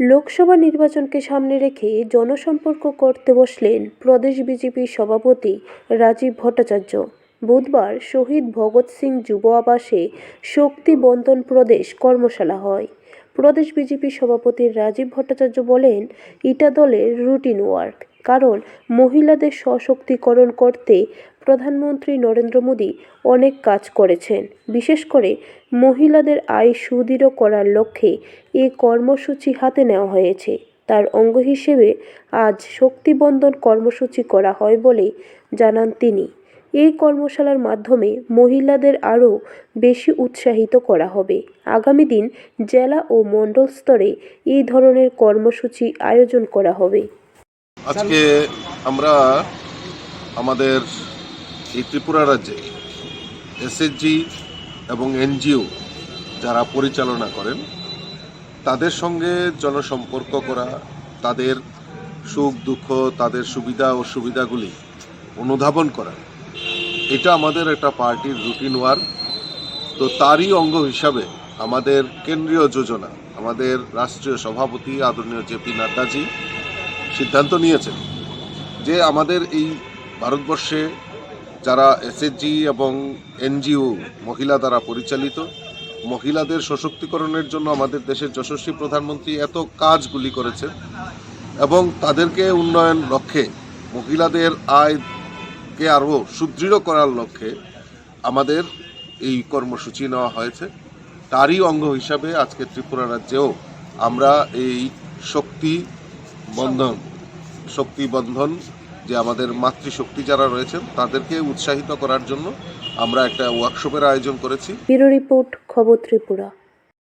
লোকসভা নির্বাচনকে সামনে রেখে জনসম্পর্ক করতে বসলেন প্রদেশ বিজেপির সভাপতি রাজীব ভট্টাচার্য। বুধবার শহীদ ভগৎ সিং যুব আবাসে শক্তি বন্ধন প্রদেশ কর্মশালা হয়। প্রদেশ বিজেপি সভাপতি রাজীব ভট্টাচার্য বলেন এটা দলের রুটিন ওয়ার্ক। কারণ মহিলাদের সশক্তিকরণ করতে প্রধানমন্ত্রী নরেন্দ্র মোদী অনেক কাজ করেছেন। বিশেষ করে মহিলাদের আয় সুদৃঢ় করার লক্ষ্যে এ কর্মসূচি হাতে নেওয়া হয়েছে। তার অঙ্গ হিসেবে আজ শক্তিবন্ধন কর্মসূচি করা হয় বলে জানান তিনি। এই কর্মশালার মাধ্যমে মহিলাদের আরও বেশি উৎসাহিত করা হবে। আগামী দিন জেলা ও মণ্ডল স্তরে এই ধরনের কর্মসূচি আয়োজন করা হবে। আজকে আমরা আমাদের এই ত্রিপুরা রাজ্যে এসএসজি এবং এনজিও যারা পরিচালনা করেন, তাদের সঙ্গে জনসম্পর্ক করা, তাদের সুখ, দুঃখ, তাদের সুবিধা ও সুবিধাগুলি অনুধাবন করা, এটা আমাদের একটা পার্টির রুটিন ওয়ার্ক তো তারই অঙ্গ হিসাবে আমাদের কেন্দ্রীয় যোজনা, আমাদের রাষ্ট্রীয় সভাপতি আদরণীয় জেপি নাড্ডাজি সিদ্ধান্ত নিয়েছেন যে আমাদের এই ভারতবর্ষে যারা এসএসজি এবং এনজিও মহিলা দ্বারা পরিচালিত, মহিলাদের সশক্তিকরণের জন্য আমাদের দেশের যশস্বী প্রধানমন্ত্রী এত কাজগুলি করেছেন এবং তাদেরকে উন্নয়ন লক্ষ্যে, মহিলাদের আয়কে আরও সুদৃঢ় করার লক্ষ্যে আমাদের এই কর্মসূচি নেওয়া হয়েছে। তারই অঙ্গ হিসাবে আজকে ত্রিপুরা রাজ্যেও আমরা এই শক্তি বন্ধন শক্তি বন্ধন যে আমাদের মাতৃশক্তি যারা রয়েছেন, তাদেরকে উৎসাহিত করার জন্য আমরা একটা ওয়ার্কশপের আয়োজন করেছি। ব্যুরো রিপোর্ট, খবর ত্রিপুরা।